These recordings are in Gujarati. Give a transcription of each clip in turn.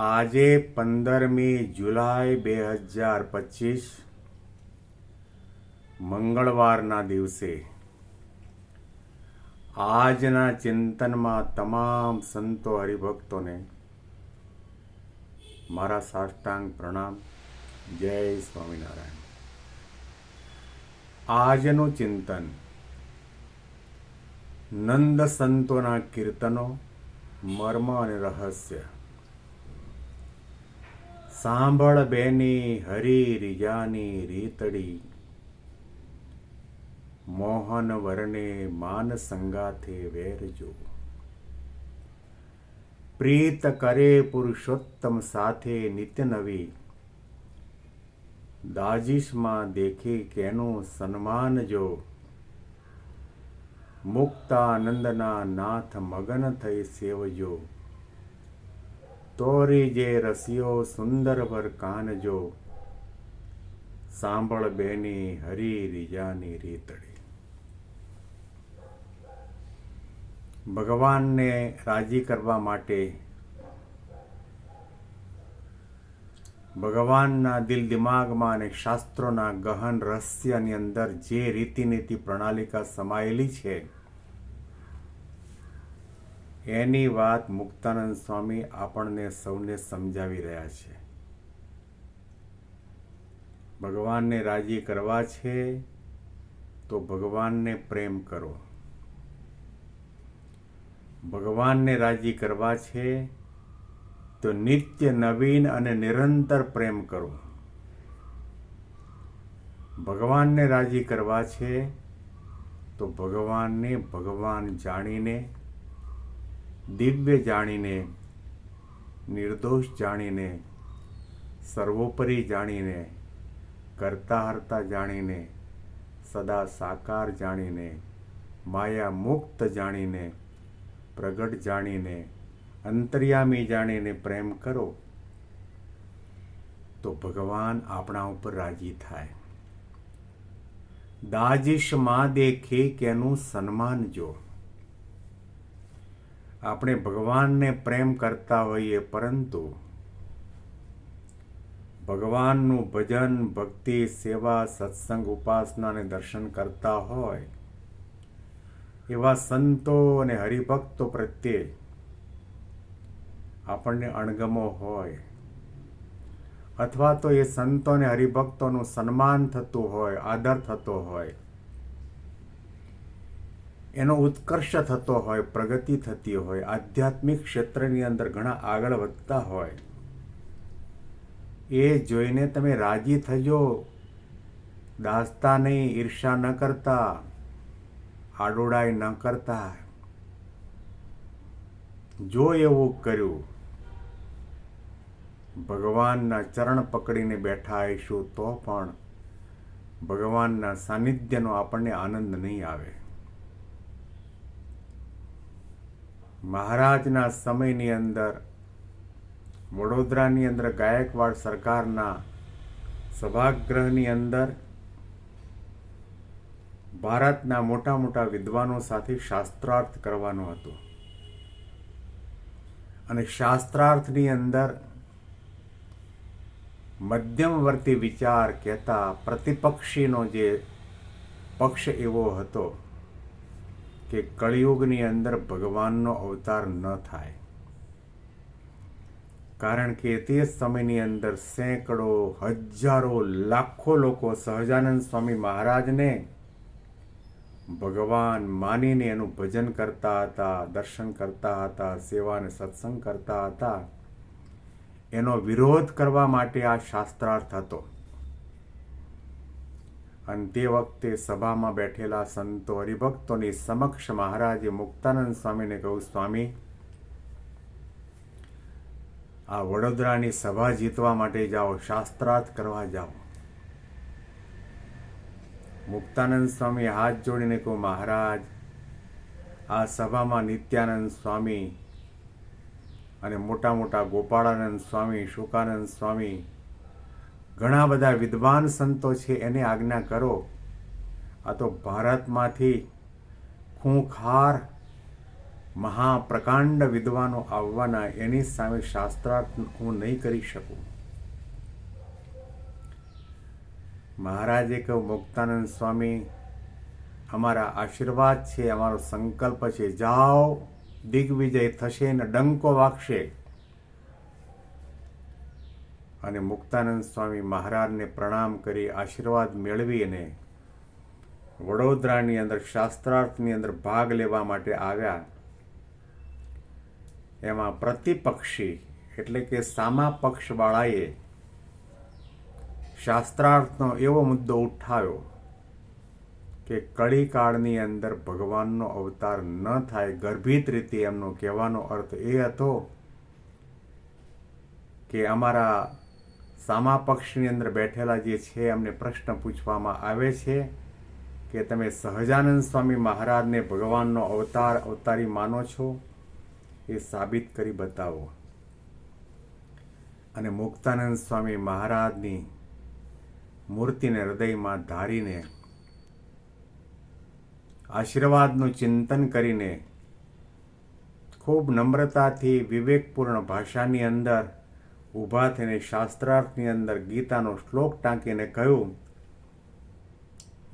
આજે પંદરમી જુલાઈ બે હજાર પચીસ, મંગળવારના દિવસે. આજના ચિંતનમાં તમામ સંતો હરિભક્તોને મારા સાષ્ટાંગ પ્રણામ. જય સ્વામિનારાયણ. આજનું ચિંતન નંદ સંતોના કીર્તનો, મર્મ અને રહસ્ય. સાંભળ બેની, હરી, રીજાની, રીતડી. મોહન વરને માન સંગાથે વેરજો પ્રીત કરે પુરુષોત્તમ સાથે નિત્ય નવી. દાજીશમાં દેખે કેનું સન્માન જો. મુક્તાનંદના નાથ મગન થઈ સેવજો. તોરી જે રસિયો સુંદર પર કાનજો, સાંભળ બેની હરી રીજાની રીતડી. ભગવાનને રાજી કરવા માટે ભગવાનના દિલ દિમાગમાં અને શાસ્ત્રોના ગહન રહસ્યની અંદર જે રીતિનીતિ પ્રણાલિકા સમાયેલી છે એની વાત મુક્તાનંદ સ્વામી આપણને સૌને સમજાવી રહ્યા છે. ભગવાનને રાજી કરવા છે તો ભગવાનને પ્રેમ કરો. ભગવાનને રાજી કરવા છે તો નિત્ય નવીન અને નિરંતર પ્રેમ કરો. ભગવાનને રાજી કરવા છે તો ભગવાનને ભગવાન જાણીને દિવ્ય જાણીને, નિર્દોષ જાણીને, સર્વોપરી જાણીને કરતા હરતા જાણીને, સદા સાકાર જાણીને માયા મુક્ત જાણીને, પ્રગટ જાણીને, અંતર્યામી જાણીને પ્રેમ કરો, તો ભગવાન આપણા ઉપર રાજી થાય. દાજીશ દેખે કે કેનું સન્માન જો આપણે ભગવાનને પ્રેમ કરતા હોઈએ પરંતુ ભગવાનનું ભજન, ભક્તિ, સેવા, સત્સંગ ઉપાસના અને દર્શન કરતા હોય, એવા સંતો અને હરિભક્તો પ્રત્યે આપણને અણગમો હોય અથવા તો એ સંતો અને હરિભક્તોનું સન્માન થતું હોય, આદર થતો હોય. એનો ઉત્કર્ષ થતો હોય, પ્રગતિ થતી હોય, આધ્યાત્મિક ક્ષેત્રની અંદર ઘણા આગળ વધતા હોય, એ જોઈને તમે રાજી થજો. દાસતા નહીં ઈર્ષા ન કરતા આડોડાઈ ન કરતા. જો એવું કર્યું, ભગવાનના ચરણ પકડીને બેઠા આવીશું તો પણ ભગવાનના સાનિધ્યનો આપણને આનંદ નહીં આવે. મહારાજના સમયની અંદર, વડોદરાની અંદર ગાયકવાડ સરકારના સભાગૃહની અંદર, ભારતના મોટા મોટા વિદ્વાનો સાથે શાસ્ત્રાર્થ કરવાનો હતો. અને શાસ્ત્રાર્થની અંદર મધ્યમવર્તી વિચાર કહેતા પ્રતિપક્ષીનો જે પક્ષ એવો હતો કે કળિયુગની અંદર ભગવાનનો અવતાર ન થાય. કારણ કે તે સમયની અંદર સેંકડો, હજારો, લાખો લોકો સહજાનંદ સ્વામી મહારાજને ભગવાન માનીને એનું ભજન કરતા હતા, દર્શન કરતા હતા સેવાને સત્સંગ કરતા હતા. એનો વિરોધ કરવા માટે આ શાસ્ત્રાર્થ હતો. અને તે વખતે સભામાં બેઠેલા સંતો હરિભક્તોની સમક્ષ મહારાજે મુક્તાનંદ સ્વામીને કહ્યું સ્વામી, આ વડોદરાની સભા જીતવા માટે જાઓ, શાસ્ત્રાર્થ કરવા જાઓ. મુક્તાનંદ સ્વામી હાથ જોડીને કહું, મહારાજ, આ સભામાં નિત્યાનંદ સ્વામી અને મોટા મોટા ગોપાળાનંદ સ્વામી, શુકાનંદ સ્વામી ઘણા બધા વિદ્વાન સંતો છે, એને આજ્ઞા કરો. આ તો ભારતમાંથી ખૂંખાર મહાપ્રકાંડ વિદ્વાનો આવવાના, એની સામે શાસ્ત્રાર્થ હું નહીં કરી શકું. મહારાજે કહ્યું, મુક્તાનંદ સ્વામી, અમારા આશીર્વાદ છે, અમારો સંકલ્પ છે. જાઓ, દિગ્વિજય થશે ને ડંકો વાગશે. અને મુક્તાનંદ સ્વામી મહારાજને પ્રણામ કરી આશીર્વાદ મેળવી અને વડોદરાની અંદર શાસ્ત્રાર્થની અંદર ભાગ લેવા માટે આવ્યા. એમાં પ્રતિપક્ષી એટલે કે સામા પક્ષવાળાએ શાસ્ત્રાર્થનો એવો મુદ્દો ઉઠાવ્યો કે કળીકાળની અંદર ભગવાનનો અવતાર ન થાય, ગર્ભિત રીતે એમનો કહેવાનો અર્થ એ હતો કે અમારા સામા પક્ષની અંદર બેઠેલા જે છે એમને પ્રશ્ન પૂછવામાં આવે છે કે તમે સહજાનંદ સ્વામી મહારાજને ભગવાનનો અવતાર અવતારી માનો છો એ સાબિત કરી બતાવો. અને મુક્તાનંદ સ્વામી મહારાજની મૂર્તિને હૃદયમાં ધારીને, આશીર્વાદનું ચિંતન કરીને, ખૂબ નમ્રતાથી વિવેકપૂર્ણ ભાષાની અંદર ઊભા થઈને શાસ્ત્રાર્થની અંદર ગીતાનો શ્લોક ટાંકીને કહ્યું,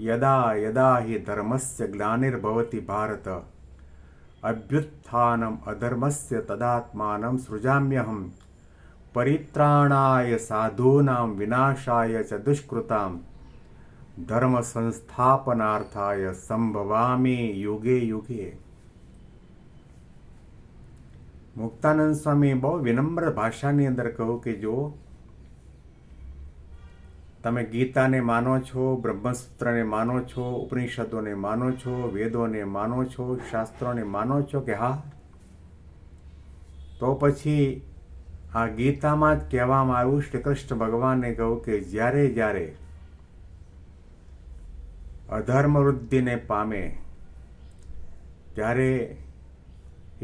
યદા યદા હિ ધર્મસ્ય ગ્લાનિર્ભવતી ભારત, અભ્યુત્થાનમ અધર્મસ્ય તદાત્માનમ સૃજામ્યહમ, પરિત્રાણાય સાધૂનામ વિનાશાય ચ દુષ્કૃતામ ધર્મ સંસ્થાપનાર્થાય સંભવામી યુગે યુગે. મુક્તાનંદ સ્વામી બહુ વિનમ્ર ભાષાની અંદર કહું કે જો તમે ગીતાને માનો છો, બ્રહ્મસૂત્રને માનો છો, ઉપનિષદોને માનો છો, વેદોને માનો છો, શાસ્ત્રોને માનો છો કે હા, તો પછી આ ગીતામાં જ કહેવામાં આવ્યું શ્રી કૃષ્ણ ભગવાને કહ્યું કે જ્યારે જ્યારે અધર્મ વૃદ્ધિને પામે, ત્યારે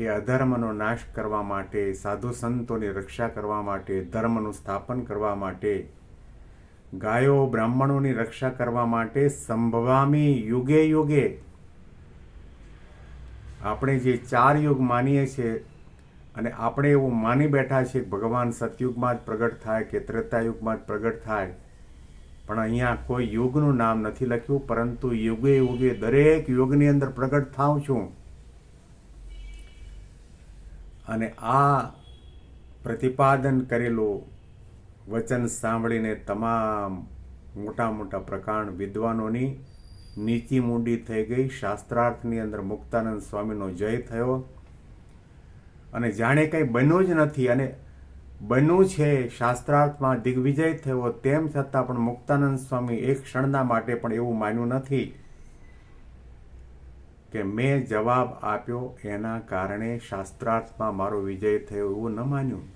એ અધર્મનો નાશ કરવા માટે, સાધુ સંતોની રક્ષા કરવા માટે, ધર્મનું સ્થાપન કરવા માટે, ગાયો બ્રાહ્મણોની રક્ષા કરવા માટે સંભવામી યુગે યુગે આપણે જે ચાર યુગ માનીએ છીએ અને આપણે એવું માની બેઠા છીએ ભગવાન સતયુગમાં જ પ્રગટ થાય કે ત્રેતાયુગમાં જ પ્રગટ થાય, પણ અહીંયા કોઈ યુગનું નામ નથી લખ્યું, પરંતુ યુગે યુગે દરેક યુગની અંદર પ્રગટ થાઉં છું. અને આ પ્રતિપાદન કરેલું વચન સાંભળીને તમામ મોટા મોટા પ્રકાંડ વિદ્વાનોની નીચી મૂંડી થઈ ગઈ. શાસ્ત્રાર્થની અંદર મુક્તાનંદ સ્વામીનો જય થયો. અને જાણે કંઈ બન્યું જ નથી અને બન્યું છે શાસ્ત્રાર્થમાં દિગ્વિજય થયો તેમ છતાં પણ મુક્તાનંદ સ્વામી એક ક્ષણના માટે પણ એવું માન્યું નથી. કે મેં જવાબ આપ્યો એના કારણે શાસ્ત્રાર્થમાં મારો વિજય થયો એવું ન માન્યું.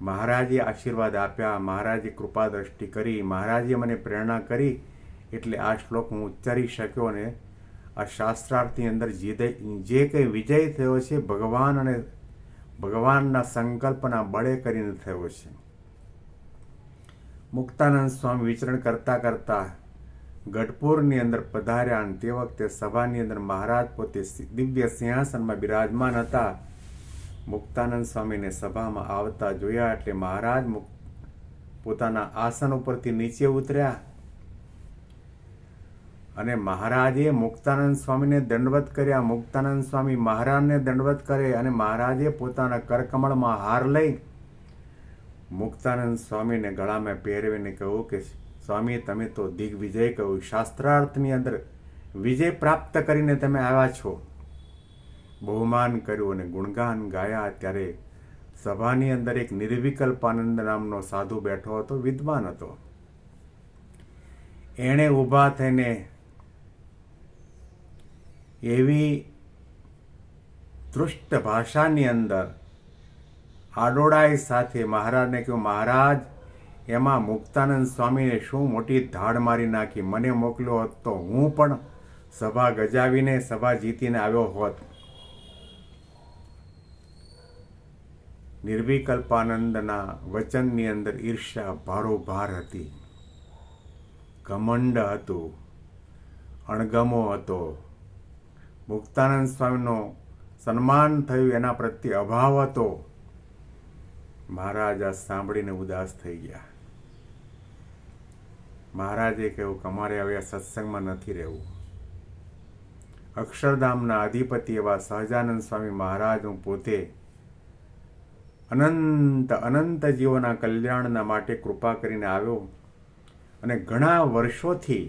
મહારાજે આશીર્વાદ આપ્યા, મહારાજે કૃપા દ્રષ્ટિ કરી, મહારાજે મને પ્રેરણા કરી એટલે આ શ્લોક હું ઉચ્ચારી શક્યો ને આ શાસ્ત્રાર્થની અંદર જે જે કંઈ વિજય થયો છે ભગવાન અને ભગવાનના સંકલ્પના બળે કરીને થયો છે. મુક્તાનંદ સ્વામી વિચરણ કરતાં કરતા ગઢપુરની અંદર પધાર્યા અને તે વખતે સભાની અંદર મહારાજ પોતે દિવ્ય સિંહાસનમાં બિરાજમાન હતા. મુક્તાનંદ સ્વામીને સભામાં આવતા જોયા એટલે મહારાજ પોતાના આસન ઉપરથી નીચે ઉતર્યા. અને મહારાજે મુક્તાનંદ સ્વામીને દંડવત કર્યા. મુક્તાનંદ સ્વામી મહારાજને દંડવત કરે અને મહારાજે પોતાના કરકમળમાં હાર લઈ મુક્તાનંદ સ્વામીને ગળામાં પહેરવીને કહ્યું કે સ્વામી તમે તો દિગ્વિજય કહ્યું. શાસ્ત્રાર્થની અંદર વિજય પ્રાપ્ત કરીને તમે આવ્યા છો. બહુમાન કર્યું અને ગુણગાન ગાયા ત્યારે સભાની અંદર એક નિર્વિકલ્પાનંદ નામનો સાધુ બેઠો હતો, વિદ્વાન હતો. એણે ઊભા થઈને એવી તૃષ્ટ ભાષાની અંદર આડોડાઈ સાથે મહારાજને કહ્યું, મહારાજ એમાં મુક્તાનંદ સ્વામીને શું મોટી ધાડ મારી નાખી? મને મોકલ્યો હોત તો હું પણ સભા ગજાવીને સભા જીતીને આવ્યો હોત. નિર્વિકલ્પાનંદના વચનની અંદર ઈર્ષ્યા ભારોભાર હતી. ઘમંડ હતું, અણગમો હતો. મુક્તાનંદ સ્વામીનો સન્માન થયું, એના પ્રત્યે અભાવ હતો. મહારાજ આ સાંભળીને ઉદાસ થઈ ગયા. મહારાજે કહ્યું કે અમારે હવે સત્સંગમાં નથી રહેવું. અક્ષરધામના અધિપતિ એવા સહજાનંદ સ્વામી મહારાજ હું પોતે અનંત અનંત જીવોના કલ્યાણના માટે કૃપા કરીને આવ્યો અને ઘણા વર્ષોથી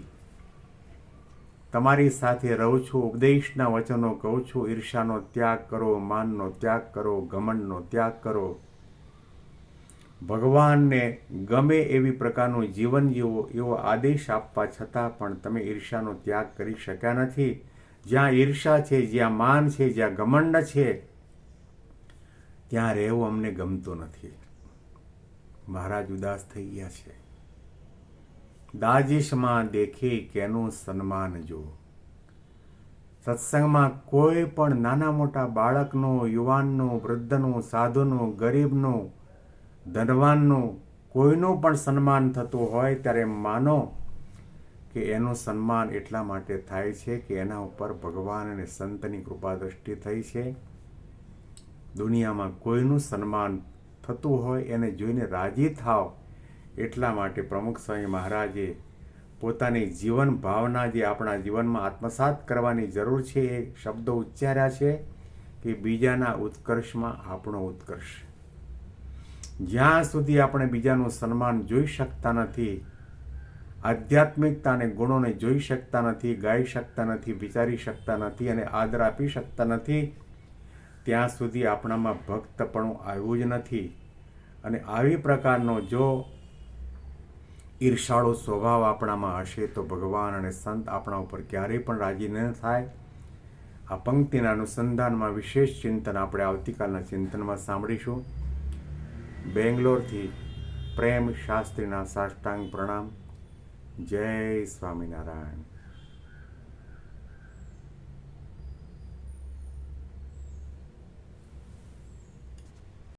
તમારી સાથે રહું છું, ઉપદેશના વચનો કહું છું ઈર્ષાનો ત્યાગ કરો, માનનો ત્યાગ કરો ઘમંડનો ત્યાગ કરો. ભગવાનને ગમે એવી પ્રકારનું જીવન જીવો, એવો આદેશ આપવા છતાં પણ તમે ઈર્ષાનો ત્યાગ કરી શક્યા નથી. જ્યાં ઈર્ષા છે, જ્યાં માન છે, જ્યાં ઘમંડ છે, ત્યાં રહેવું અમને ગમતું નથી. મહારાજ ઉદાસ થઈ ગયા છે. દાજીશમાં દેખે કેનું સન્માન જો સત્સંગમાં કોઈ પણ નાના મોટા બાળકનો, યુવાનનો, વૃદ્ધનો, સાધુનો, ગરીબનું ધનવાનનું કોઈનું પણ સન્માન થતું હોય ત્યારે માનો કે એનું સન્માન એટલા માટે થાય છે કે એના ઉપર ભગવાન અને સંતની કૃપા દ્રષ્ટિ થઈ છે. દુનિયામાં કોઈનું સન્માન થતું હોય, એને જોઈને રાજી થાવ એટલા માટે પ્રમુખ સ્વામી મહારાજે પોતાની જીવન ભાવના જે આપણા જીવનમાં આત્મસાત કરવાની જરૂર છે એ શબ્દો ઉચ્ચાર્યા છે કે બીજાના ઉત્કર્ષમાં આપણો ઉત્કર્ષ. જ્યાં સુધી આપણે બીજાનું સન્માન જોઈ શકતા નથી આધ્યાત્મિકતાને ગુણોને જોઈ શકતા નથી, ગાઈ શકતા નથી, વિચારી શકતા નથી અને આદર આપી શકતા નથી, ત્યાં સુધી આપણામાં ભક્તપણું આવ્યું જ નથી. અને આવી પ્રકારનો જો ઈર્ષાળો સ્વભાવ આપણામાં હશે તો ભગવાન અને સંત આપણા ઉપર ક્યારેય પણ રાજી ન થાય. આ પંક્તિના અનુસંધાનમાં વિશેષ ચિંતન આપણે આવતીકાલના ચિંતનમાં સાંભળીશું. બેંગ્લોરથી પ્રેમ શાસ્ત્રીના સાષ્ટાંગ પ્રણામ. જય સ્વામિનારાયણ.